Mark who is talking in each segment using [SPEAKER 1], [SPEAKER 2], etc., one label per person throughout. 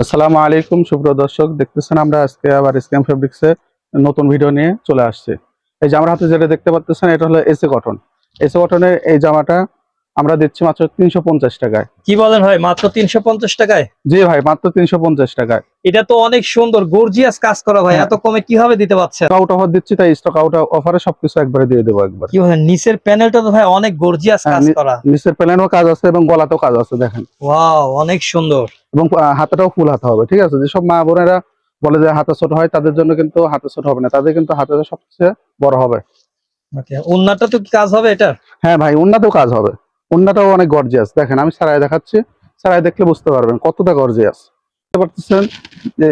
[SPEAKER 1] আসসালামু আলাইকুম, সুপ্রিয় দর্শক। দেখতেছেন আমরা আজকে আবার স্ক্যাম ফেব্রিক্সে নতুন ভিডিও নিয়ে চলে আসছে। এই জামার হাতে যেটা দেখতে পাচ্ছেন, এটা হলো এসি কটন এসি কটনের এই জামাটা আমরা দিচ্ছি মাত্র তিনশো পঞ্চাশ টাকায়।
[SPEAKER 2] কি বলেন ভাই মাত্র তিনশো পঞ্চাশ টাকায়?
[SPEAKER 1] জি ভাই মাত্র তিনশো পঞ্চাশ টাকায়।
[SPEAKER 2] এটা তো অনেক সুন্দর গর্জিয়াস কাজ করা ভাই
[SPEAKER 1] হ্যাঁ।
[SPEAKER 2] এত কমে কীভাবে দিতে পারছেন?
[SPEAKER 1] স্টক আউট অফার দিচ্ছি তাই স্টক আউট অফারে সবকিছু একবারে দিয়ে দেবো একবার।
[SPEAKER 2] কি বলেন নিচের প্যানেলটা তো ভাই অনেক গর্জিয়াস কাজ করা।
[SPEAKER 1] নিচের প্যানেলও কাজ আছে এবং গলাতেও কাজ আছে দেখেন।
[SPEAKER 2] ওয়াও অনেক সুন্দর।
[SPEAKER 1] এবং হাতাটাও ফুল হাতা হবে ঠিক আছে? যেসব মা বোনেরা বলে যে হাতে ছোট হয় তাদের জন্য কিন্তু হাতে ছোট হবে না তাদের কিন্তু হাতেটা সবচেয়ে বড় হবে।
[SPEAKER 2] ওকে উন্নাটা তো কি কাজ হবে এটা
[SPEAKER 1] হ্যাঁ ভাই উন্নাতেও কাজ হবে। উন্নাটাও অনেক গর্জিয়াস দেখেন আমি সারাই দেখাচ্ছি সারাই দেখলে বুঝতে পারবেন কতটা গর্জিয়াস বুঝতে পারতেছেন? যে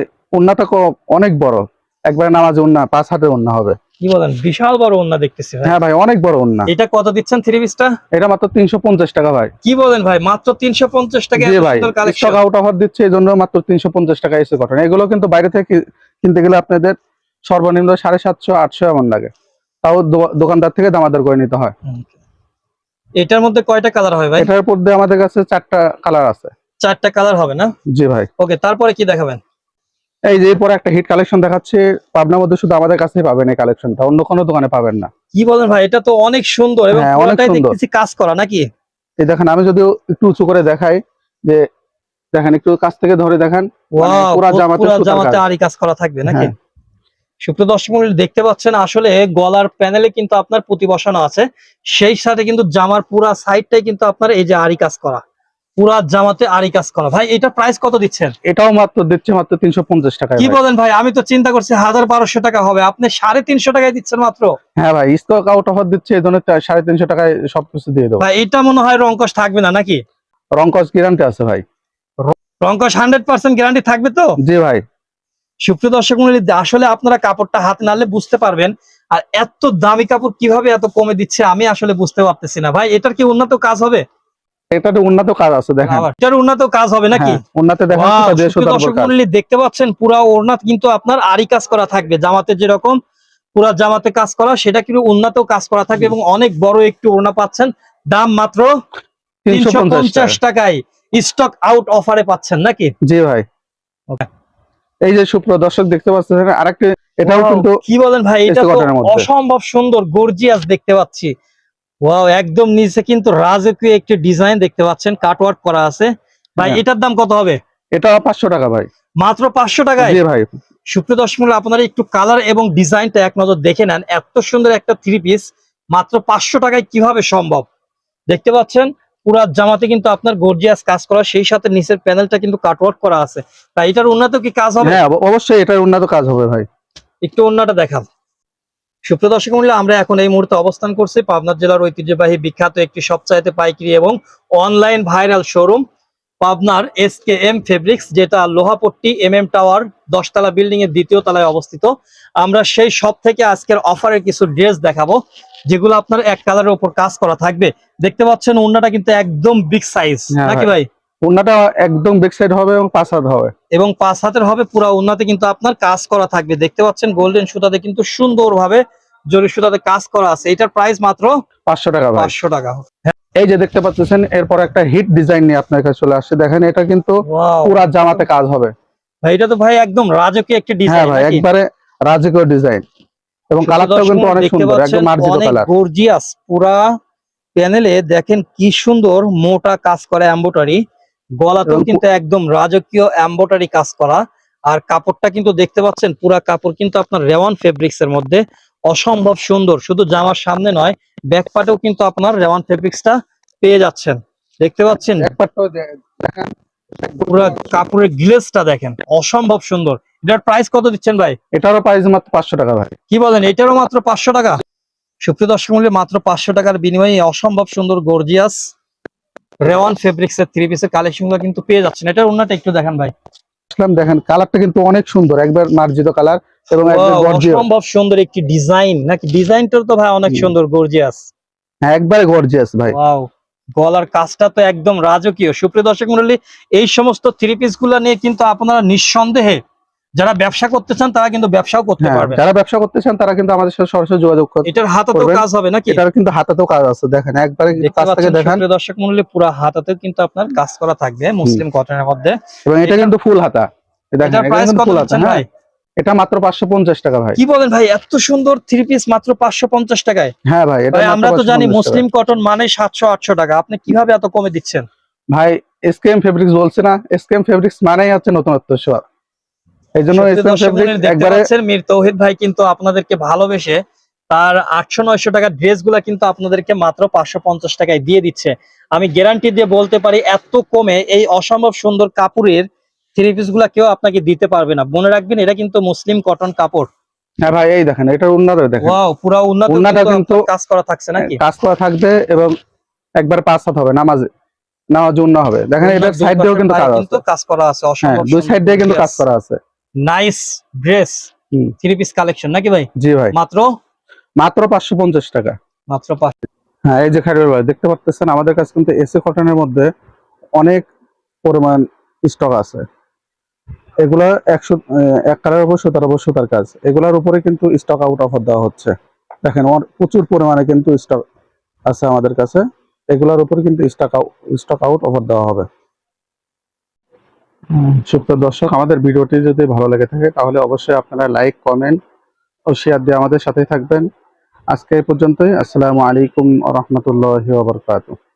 [SPEAKER 1] ক- অনেক বড়। একবারে নামাজে উন্না পাঁচ হাতের উন্না হবে।
[SPEAKER 2] কি বলেন? বিশাল বড় উন্না দেখতেছি ভাই।
[SPEAKER 1] হ্যাঁ ভাই অনেক বড় উন্না
[SPEAKER 2] এটা কত দিচ্ছেন থ্রি পিসটা
[SPEAKER 1] এটা মাত্র তিনশো পঞ্চাশ টাকা ভাই।
[SPEAKER 2] কি বলেন ভাই? মাত্র তিনশো পঞ্চাশ টাকা
[SPEAKER 1] জি ভাই
[SPEAKER 2] কালেকশন
[SPEAKER 1] স্টক আউট অফার দিচ্ছে এই জন্য মাত্র তিনশো পঞ্চাশ টাকা এসে এগুলো কিন্তু বাইরে থেকে কিনতে গেলে আপনাদের সর্বনিম্ন সাড়ে সাতশো আটশো এমন লাগে। তাও দোকানদার থেকে দামাদার করে নিতে হয়।
[SPEAKER 2] এটার মধ্যে কয়টা কালার হয় ভাই?
[SPEAKER 1] এটার দিয়ে আমাদের কাছে চারটা কালার আছে।
[SPEAKER 2] চারটা কালার হবে না?
[SPEAKER 1] জি ভাই।
[SPEAKER 2] ওকে তারপরে কি দেখাবেন?
[SPEAKER 1] এই যে এরপরে একটা হিট কালেকশন দেখাচ্ছে। পাবনার মধ্যে শুধু আমাদের কাছেই পাবেন এই কালেকশনটা অন্য কোনো দোকানে পাবেন না।
[SPEAKER 2] কি বলেন ভাই এটা তো অনেক সুন্দর এবং
[SPEAKER 1] হ্যাঁ,
[SPEAKER 2] পুরোটাই দেখতেছি কাজ করা নাকি?
[SPEAKER 1] এই দেখেন আমি যদিও একটু উঁচু করে দেখাই যে দেখেন একটু কাছ থেকে ধরে দেখেন মানে পুরা জামাতে
[SPEAKER 2] পুরা জামাতে
[SPEAKER 1] কাজ।
[SPEAKER 2] আরি কাজ করা থাকবে নাকি?
[SPEAKER 1] হ্যাঁ।
[SPEAKER 2] সুপ্রিয় দর্শক মণ্ডলী দেখতে পাচ্ছেন আসলে গলার প্যানেলে কিন্তু আপনার পুঁতি বসানো আছে। সেই সাথে কিন্তু জামার পুরা সাইডটাই কিন্তু আপনার এই যে আরি কাজ করা। পুরা জামাতে আরি কাজ করা। ভাই এটা প্রাইস কত দিচ্ছেন?
[SPEAKER 1] এটাও মাত্র দিচ্ছে মাত্র তিনশো পঞ্চাশ টাকায়
[SPEAKER 2] কি বলেন ভাই? আমি তো চিন্তা করছি হাজার বারোশো টাকা হবে। আপনি সাড়ে তিনশো টাকায় দিচ্ছেন মাত্র?
[SPEAKER 1] হ্যাঁ ভাই স্টক আউট অফার দিচ্ছে এই জন্য সাড়ে তিনশো টাকায় সবকিছু দিয়ে দেবো।
[SPEAKER 2] ভাই এটা মনে হয় রঙ্কশ থাকবে না নাকি?
[SPEAKER 1] রংকস গ্যারান্টি আছে ভাই।
[SPEAKER 2] রঙ্কশ হান্ড্রেড পার্সেন্ট গ্যারান্টি থাকবে তো?
[SPEAKER 1] জি ভাই।
[SPEAKER 2] সুপ্রিয় দর্শক মন্ডলী আসলে আপনারা কাপড়টা হাতে নালে বুঝতে পারবেন আর এত দামি কাপড় কীভাবে এত কমে দিচ্ছে আমি আসলে বুঝতে পারতেছি না। ভাই এটার কি উন্নত কাজ হবে?
[SPEAKER 1] উন্নত কাজ আছে দেখেন।
[SPEAKER 2] এটার উন্নত কাজ হবে নাকি?
[SPEAKER 1] হ্যাঁ, উন্নতে দেখেন
[SPEAKER 2] দর্শক মন্ডলী দেখতে পাচ্ছেন পুরা ওড়নাত কিন্তু আপনার আরি কাজ করা থাকবে। জামাতে যেরকম পুরা জামাতে কাজ করা সেটা কিন্তু উন্নত কাজ করা থাকবে এবং অনেক বড় একটু ওড়না পাচ্ছেন। দাম মাত্র তিনশো
[SPEAKER 1] 350
[SPEAKER 2] টাকায় স্টক আউট অফারে পাচ্ছেন নাকি?
[SPEAKER 1] জি ভাই. এই যে সুপ্র দর্শক দেখতে পাচ্ছেন আরেকটি এটাও কিন্তু
[SPEAKER 2] কি বলেন ভাই এটা অসম্ভব সুন্দর গর্জিয়াস দেখতে পাচ্ছি। ওয়াও একদম নিচে কিন্তু রাজকীয় একটি ডিজাইন দেখতে পাচ্ছেন কাট কাটওয়ার্ক করা আছে। ভাই
[SPEAKER 1] হ্যাঁ।
[SPEAKER 2] এটার দাম কত হবে?
[SPEAKER 1] এটা পাঁচশো টাকা ভাই।
[SPEAKER 2] মাত্র পাঁচশো টাকায়?
[SPEAKER 1] জি ভাই।
[SPEAKER 2] সুপ্রিয় দর্শক আপনারা একটু কালার এবং ডিজাইনটা এক নজর দেখে নেন। এত সুন্দর একটা থ্রি পিস মাত্র পাঁচশো টাকায় কীভাবে সম্ভব? দেখতে পাচ্ছেন? পুরা জামাতে কিন্তু আপনার গর্জিয়াস কাজ করা সেই সাথে নিচের প্যানেলটা কিন্তু কাটওয়ার্ক করা আছে। তাই এটার উন্নত কি কাজ হবে?
[SPEAKER 1] হ্যাঁ অবশ্যই এটার উন্নত কাজ হবে ভাই।
[SPEAKER 2] একটু অন্যটা দেখান। সুপ্রিয় দর্শক মূল্য আমরা এখন এই মুহূর্তে অবস্থান করছি পাবনা জেলার ঐতিহ্যবাহী বিখ্যাত একটি সবচাইতে পাইকারি এবং অনলাইন ভাইরাল শোরুম পাবনার এস কে এম ফেব্রিক্স যেটা লোহাপট্টি এম এম টাওয়ার দশতলা বিল্ডিং এর দ্বিতীয় তলায় অবস্থিত। আমরা সেই সব থেকে আজকের অফারের কিছু ড্রেস দেখাবো। যেগুলো আপনার এক কালারের উপর কাজ করা থাকবে। দেখতে পাচ্ছেন ওন্নাটা কিন্তু একদম বিগ সাইজ
[SPEAKER 1] হ্যাঁ
[SPEAKER 2] নাকি
[SPEAKER 1] ভাই।
[SPEAKER 2] ভাই?
[SPEAKER 1] উন্নাটা একদম বেক সাইড হবে এবং পাঁচ হাত হবে।
[SPEAKER 2] এবং পাঁচ হাতের হবে পুরো উন্নতে কিন্তু আপনার কাজ করা থাকবে। দেখতে পাচ্ছেন গোল্ডেন সুতাতে কিন্তু সুন্দরভাবে জরি সুতাতে কাজ করা আছে। এটার প্রাইস মাত্র
[SPEAKER 1] পাঁচশো টাকা
[SPEAKER 2] পাঁচশো টাকা
[SPEAKER 1] এই যে দেখতে পাচ্ছেন এরপর একটা হিট ডিজাইন নিয়ে আপনার কাছে চলে আসছে। দেখেন এটা কিন্তু পুরা জামাতে কাজ হবে।
[SPEAKER 2] ভাই এটা তো ভাই একদম রাজকীয় একটি
[SPEAKER 1] হ্যাঁ
[SPEAKER 2] ডিজাইন
[SPEAKER 1] ভাই একবারে রাজকীয় ডিজাইন এবং কালারটাও কিন্তু অনেক সুন্দর একদম মার্জিত কালার।
[SPEAKER 2] গর্জিয়াস পুরা প্যানেলে দেখেন কি সুন্দর মোটা কাজ করা এম্বোটারি গলাতেও কিন্তু একদম রাজকীয় এম্বোটারি কাজ করা। আর কাপড়টা কিন্তু দেখতে পাচ্ছেন পুরা কাপড় কিন্তু আপনার রেওয়ান ফেব্রিক্স এর মধ্যে। অসম্ভব সুন্দর শুধু জামার সামনে নয় ব্যাক পার্টেও কিন্তু আপনার রেওয়ান ফেব্রিক্সটা পেয়ে যাচ্ছেন। দেখতে পাচ্ছেন? পুরা কাপড়ের গ্লেজটা দেখেন অসম্ভব সুন্দর। এটার প্রাইস কত দিচ্ছেন ভাই?
[SPEAKER 1] এটারও প্রাইস মাত্র পাঁচশো টাকা ভাই।
[SPEAKER 2] কি বলেন এটারও মাত্র পাঁচশো টাকা? সুপ্রিয় দর্শক মূল্যে মাত্র পাঁচশো টাকার বিনিময়ে অসম্ভব সুন্দর গর্জিয়াস রেওয়ান ফেব্রিক্স এর থ্রি পিসের কালেকশনগুলো কিন্তু পেয়ে যাচ্ছেন। এটার অন্যটা একটু দেখান ভাই।
[SPEAKER 1] আসলাম দেখেন কালারটা কিন্তু অনেক সুন্দর একবার মার্জিত কালার এবং একবার গর্জিয়াস
[SPEAKER 2] অসম্ভব সুন্দর একটি ডিজাইন নাকি ডিজাইনটাও তো ভাই অনেক সুন্দর গর্জিয়াস
[SPEAKER 1] হ্যাঁ একবারে গর্জিয়াস ভাই।
[SPEAKER 2] ওয়াও গলার কাজটা তো একদম রাজকীয়। সুপ্রিয় দর্শক মন্ডলী এই সমস্ত থ্রি পিসগুলা নিয়ে কিন্তু আপনারা নিঃসন্দেহে যারা ব্যবসা করতে চান তারা কিন্তু ব্যবসাও করতে পারবে
[SPEAKER 1] যারা ব্যবসা করতে চান তারা কিন্তু আমাদের সাথে সরাসরি যোগাযোগ করতে
[SPEAKER 2] এটার হাতাতেও। কাজ হবে নাকি?
[SPEAKER 1] এটার কিন্তু হাতাতেও কাজ আছে। দেখেন একবারে কাছ থেকে দেখান।
[SPEAKER 2] দর্শক মন্ডলী পুরো হাতাতেও কিন্তু আপনার কাজ করা থাকবে মুসলিম কটনের মধ্যে।
[SPEAKER 1] এবং এটা কিন্তু ফুল হাতা। দেখেন এটা
[SPEAKER 2] প্রাইস
[SPEAKER 1] কিন্তু
[SPEAKER 2] কত
[SPEAKER 1] ফুল হাতা হ্যাঁ?
[SPEAKER 2] ভাই?
[SPEAKER 1] এটা মাত্র পাঁচশো পঞ্চাশ টাকা ভাই।
[SPEAKER 2] কি বলেন ভাই এত সুন্দর থ্রি পিস মাত্র পাঁচশো পঞ্চাশ টাকায়।
[SPEAKER 1] হ্যাঁ ভাই এটা
[SPEAKER 2] আমরা তো জানি মুসলিম কটন মানে সাতশো আটশো টাকা। আপনি কীভাবে এত কমে দিচ্ছেন?
[SPEAKER 1] ভাই এসকেএম ফেব্রিক্স বলছে না এসকেএম ফেব্রিক্স মানেই হচ্ছে নতুনত্ব সোয়ার এই জন্য এসকেএম ফেব্রিক্স একবারে
[SPEAKER 2] মীর তৌহিদ ভাই কিন্তু আপনাদেরকে ভালোবেসে তার আটশো নয়শো টাকার ড্রেসগুলা কিন্তু আপনাদেরকে মাত্র পাঁচশো পঞ্চাশ টাকায় দিয়ে দিচ্ছে। আমি গ্যারান্টি দিয়ে বলতে পারি এত কমে এই অসম্ভব সুন্দর কাপড়ের থ্রি পিসগুলা কেউ আপনাকে দিতে পারবে না। মনে রাখবেন এটা কিন্তু মুসলিম কটন কাপড়।
[SPEAKER 1] হ্যাঁ ভাই এই দেখেন এটার উন্নত দেখেন।
[SPEAKER 2] ওয়াও পুরো
[SPEAKER 1] উন্নতটা
[SPEAKER 2] কিন্তু কাজ করা থাকছে নাকি?
[SPEAKER 1] কাজ করা থাকবে এবং একবার পাঁচ হাত হবে নামাজে নামাজ উন্ন হবে। দেখেন
[SPEAKER 2] দুই
[SPEAKER 1] সাইড দিয়েও কিন্তু কাজ
[SPEAKER 2] কিন্তু
[SPEAKER 1] আছে।
[SPEAKER 2] কাজ করা আছে
[SPEAKER 1] হ্যাঁ
[SPEAKER 2] অসম্ভব
[SPEAKER 1] দুই সাইড দিয়ে কিন্তু কাজ করা আছে।
[SPEAKER 2] Nice dress. Three piece collection নাকি ভাই?
[SPEAKER 1] জি ভাই।
[SPEAKER 2] মাত্র?
[SPEAKER 1] মাত্র পাঁচশো পঞ্চাশ টাকা।
[SPEAKER 2] মাত্র পাঁচ
[SPEAKER 1] হ্যাঁ এই যে খাইরুল ভাই দেখতে পাচ্ছেন আমাদের কাছে কিন্তু এসি কটনের মধ্যে অনেক পরিমাণ স্টক আছে। এগুলা একশো এক কালার উপর সুতার উপর সুতার কাজ। এগুলার উপরে কিন্তু স্টক আউট অফার দেওয়া হচ্ছে। দেখেন অন- প্রচুর পরিমাণে কিন্তু স্টক আছে আমাদের কাছে। এগুলার উপরে কিন্তু stock out stock out offer দেওয়া হবে। সুপ্রিয় দর্শক, আমাদের ভিডিওটি যদি ভালো লেগে থাকে, তাহলে অবশ্যই আপনারা লাইক কমেন্ট ও শেয়ার দিয়ে আমাদের সাথেই থাকবেন। আজকে এই পর্যন্তই। আসসালামু আলাইকুম রহমতুল্লাহ বারকাতুহ।